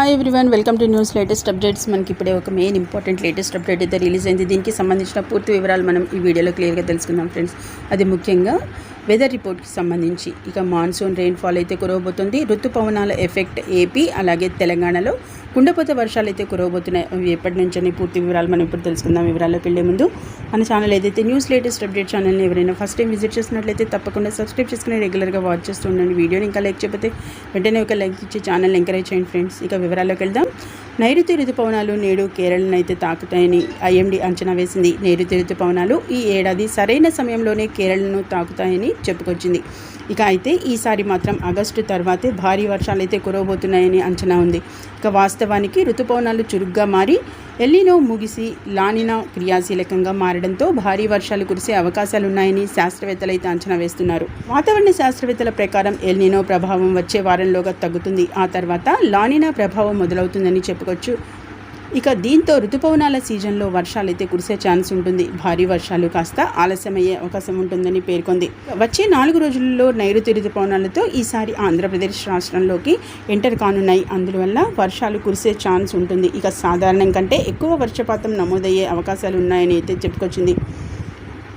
Hi everyone welcome to news latest updates మనకి ఇప్పుడే ఒక మెయిన్ ఇంపార్టెంట్ లేటెస్ట్ అప్డేట్ అయితే రిలీజ్ అయింది. దీనికి సంబంధించిన పూర్తి వివరాలు మనం ఈ వీడియోలో క్లియర్గా తెలుసుకుందాం ఫ్రెండ్స్ అది ముఖ్యంగా వెదర్ రిపోర్ట్కి సంబంధించి. ఇక మాన్సూన్ రెయిన్ఫాల్ అయితే కురవబోతుంది. ఋతుపవనాల ఎఫెక్ట్ ఏపీ అలాగే తెలంగాణలో కుండపోత వర్షాలు అయితే కురవబోతున్నాయి. అవి ఎప్పటి నుంచి పూర్తి వివరాలు మనం ఇప్పుడు తెలుసుకుందాం. వివరాల్లోకి వెళ్ళే ముందు మన ఛానల్ ఏదైతే న్యూస్ లేటెస్ట్ అప్డేట్ ఛానల్ని ఎవరైనా ఫస్ట్ టైం విజిట్ చేసినట్లయితే తప్పకుండా సబ్స్క్రైబ్ చేసుకుని రెగ్యులర్గా వాచ్ చేస్తూ ఉండండి. వీడియోని ఇంకా లైక్ చేయకపోతే వెంటనే ఒక లైక్ ఇచ్చి ఛానల్ ఎంకరేజ్ చేయండి ఫ్రెండ్స్ ఇక వివరాల్లోకి వెళ్దాం. నైరుతి ఋతుపవనాలు నేడు కేరళను అయితే తాకుతాయని ఐఎండీ అంచనా వేసింది. నైరుతి ఋతుపవనాలు ఈ ఏడాది సరైన సమయంలోనే కేరళను తాకుతాయని చెప్పుకొచ్చింది. ఇక అయితే ఈసారి మాత్రం ఆగస్టు తర్వాతే భారీ వర్షాలు అయితే కురవబోతున్నాయని అంచనా ఉంది. ఇక వాస్తవానికి ఋతుపవనాలు చురుగ్గా మారి ఎల్లినో ముగిసి లానినా క్రియాశీలకంగా మారడంతో భారీ వర్షాలు కురిసే అవకాశాలున్నాయని శాస్త్రవేత్తలు అయితే అంచనా వేస్తున్నారు. వాతావరణ శాస్త్రవేత్తల ప్రకారం ఎల్నినో ప్రభావం వచ్చే వారంలోగా తగ్గుతుంది. ఆ తర్వాత లానినా ప్రభావం మొదలవుతుందని చెప్పుకోవచ్చు. ఇక దీంతో ఋతుపవనాల సీజన్లో వర్షాలు అయితే కురిసే ఛాన్స్ ఉంటుంది. భారీ వర్షాలు కాస్త ఆలస్యమయ్యే అవకాశం ఉంటుందని పేర్కొంది. వచ్చే నాలుగు రోజుల్లో నైరుతి ఋతుపవనాలతో ఈసారి ఆంధ్రప్రదేశ్ రాష్ట్రంలోకి ఎంటర్ కానున్నాయి. అందువల్ల వర్షాలు కురిసే ఛాన్స్ ఉంటుంది. ఇక సాధారణం కంటే ఎక్కువ వర్షపాతం నమోదయ్యే అవకాశాలు ఉన్నాయని అయితే చెప్పుకొచ్చింది.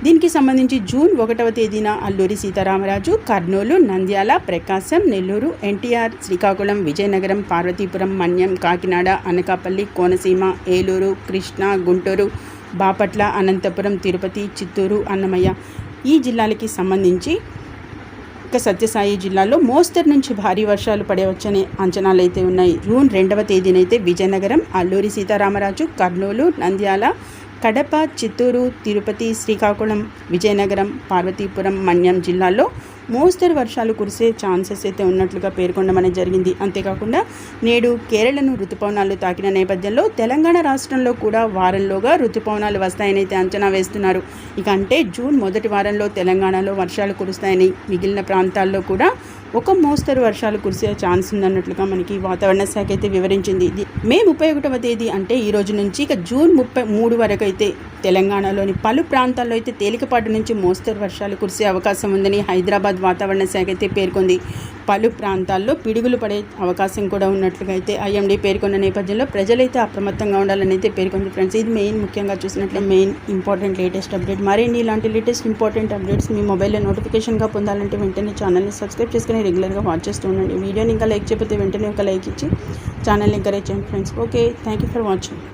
దీనికి సంబంధించి జూన్ ఒకటవ తేదీన అల్లూరి సీతారామరాజు కర్నూలు నంద్యాల ప్రకాశం నెల్లూరు ఎన్టీఆర్ శ్రీకాకుళం విజయనగరం పార్వతీపురం మన్యం కాకినాడ అనకాపల్లి కోనసీమ ఏలూరు కృష్ణా గుంటూరు బాపట్ల అనంతపురం తిరుపతి చిత్తూరు అన్నమయ్య. ఈ జిల్లాలకి సంబంధించి ఇక సత్యసాయి జిల్లాలో మోస్తరు నుంచి భారీ వర్షాలు పడవచ్చనే అంచనాలు అయితే ఉన్నాయి. జూన్ రెండవ తేదీనైతే విజయనగరం అల్లూరి సీతారామరాజు కర్నూలు నంద్యాల కడప చిత్తూరు తిరుపతి శ్రీకాకుళం విజయనగరం పార్వతీపురం మన్యం జిల్లాల్లో మోస్తరు వర్షాలు కురిసే ఛాన్సెస్ అయితే ఉన్నట్లుగా పేర్కొనడం జరిగింది. అంతేకాకుండా నేడు కేరళను ఋతుపవనాలు తాకిన నేపథ్యంలో తెలంగాణ రాష్ట్రంలో కూడా వారంలోగా ఋతుపవనాలు వస్తాయని అయితే అంచనా వేస్తున్నారు. ఇక అంటే జూన్ మొదటి వారంలో తెలంగాణలో వర్షాలు కురుస్తాయని మిగిలిన ప్రాంతాల్లో కూడా ఒక మోస్తరు వర్షాలు కురిసే ఛాన్స్ ఉందన్నట్లుగా మనకి వాతావరణ శాఖ అయితే వివరించింది. మే ముప్పై ఒకటవ తేదీ అంటే ఈ రోజు నుంచి ఇక జూన్ ముప్పై మూడు వరకు అయితే తెలంగాణలోని పలు ప్రాంతాల్లో అయితే తేలికపాటి నుంచి మోస్తరు వర్షాలు కురిసే అవకాశం ఉందని హైదరాబాద్ హైదరాబాద్ వాతావరణ శాఖ అయితే పేర్కొంది. పలు ప్రాంతాల్లో పిడుగులు పడే అవకాశం కూడా ఉన్నట్లుగా అయితే ఐఎండీ పేర్కొన్న నేపథ్యంలో ప్రజలైతే అప్రమత్తంగా ఉండాలని అయితే పేర్కొంది ఫ్రెండ్స్. ఇది మెయిన్ ముఖ్యంగా చూసినట్లే మెయిన్ ఇంపార్టెంట్ లేటెస్ట్ అప్డేట్. మరిన్ని ఇలాంటి లేటెస్ట్ ఇంపార్టెంట్ అప్డేట్స్ మీ మొబైల్లో నోటిఫికేషన్గా పొందాలంటే వెంటనే ఛానల్ని సబ్స్క్రైబ్ చేసుకుని రెగ్యులర్గా వాచ్ చేస్తూ ఉండండి. వీడియోని ఇంకా లైక్ చేయకపోతే వెంటనే ఒక లైక్ ఇచ్చి ఛానల్ని ఎంకరేజ్ చేయండి friends. Okay thank you for watching.